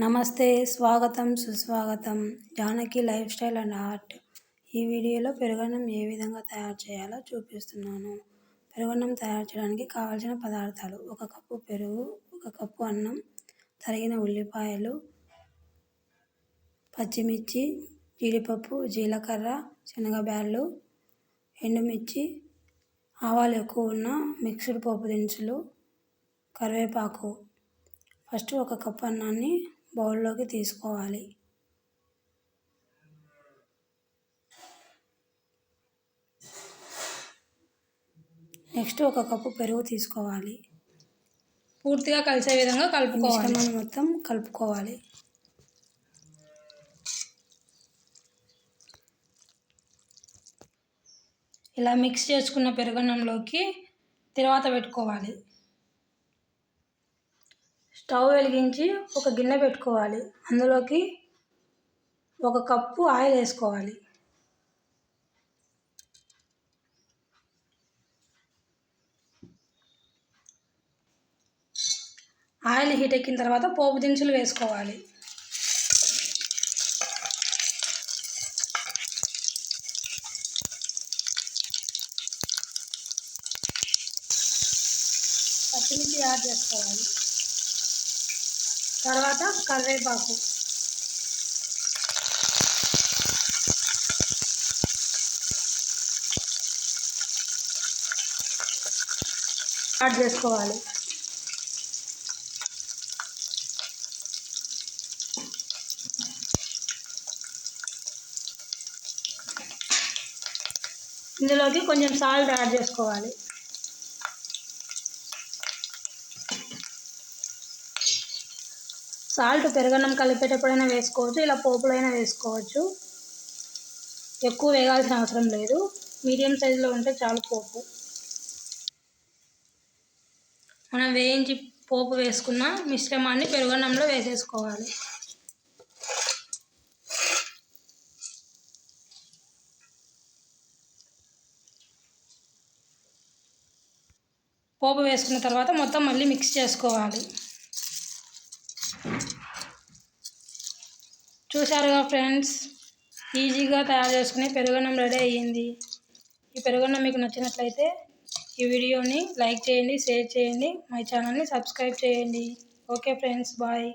నమస్తే స్వాగతం సుస్వాగతం. Janaki life style and art. ఈ వీడియోలో పెరుగన్నం ఏ విధంగా తయారు చేయాలో చూపిస్తున్నాను. పెరుగన్నం తయారు చేయడానికి కావాల్సిన పదార్థాలు ఒక కప్పు పెరుగు ఒక కప్పు అన్నం తరిగిన ఉల్లిపాయలు పచ్చిమిర్చి జీడిపప్పు జీలకర్ర శనగబ్యాళ్ళు ఎండుమిర్చి ఆవాలు ఎక్కువ ఉన్న మిక్స్డ్ పోపు దినుసులు కరివేపాకు. ఫస్ట్ ఒక కప్పు అన్నాన్ని బౌల్లోకి తీసుకోవాలి. నెక్స్ట్ ఒక కప్పు పెరుగు తీసుకోవాలి. పూర్తిగా కలిసే విధంగా కలుపుకోవాలి. మొత్తం కలుపుకోవాలి. ఇలా మిక్స్ చేసుకున్న పెరుగన్నంలోకి తర్వాత పెట్టుకోవాలి. స్టవ్ వెలిగించి ఒక గిన్నె పెట్టుకోవాలి. అందులోకి ఒక కప్పు ఆయిల్ వేసుకోవాలి. ఆయిల్ హీట్ ఎక్కిన తర్వాత పోపు దినుసులు వేసుకోవాలి. పచ్చిమిర్చి యాడ్ చేసుకోవాలి. తర్వాత కరివేపాకు. యాడ్ చేసుకోవాలి. ఇందులోకి కొంచెం సాల్ట్ యాడ్ చేసుకోవాలి. సాల్ట్ పెరగన్నం కలిపేటప్పుడైనా వేసుకోవచ్చు ఇలా పోపులైనా వేసుకోవచ్చు. ఎక్కువ వేగాల్సిన అవసరం లేదు. మీడియం సైజులో ఉంటే చాలు పోపు. మనం వేయించి పోపు వేసుకున్న మిశ్రమాన్ని పెరుగన్నంలో వేసేసుకోవాలి. పోపు వేసుకున్న తర్వాత మొత్తం మళ్ళీ మిక్స్ చేసుకోవాలి. చూసారుగా ఫ్రెండ్స్? ఈజీగా తయారు చేసుకుని పెరుగన్నం రెడీ అయ్యింది. ఈ పెరుగన్నం మీకు నచ్చినట్లయితే ఈ వీడియోని లైక్ చేయండి షేర్ చేయండి మై ఛానల్ని సబ్స్క్రైబ్ చేయండి. Okay friends bye.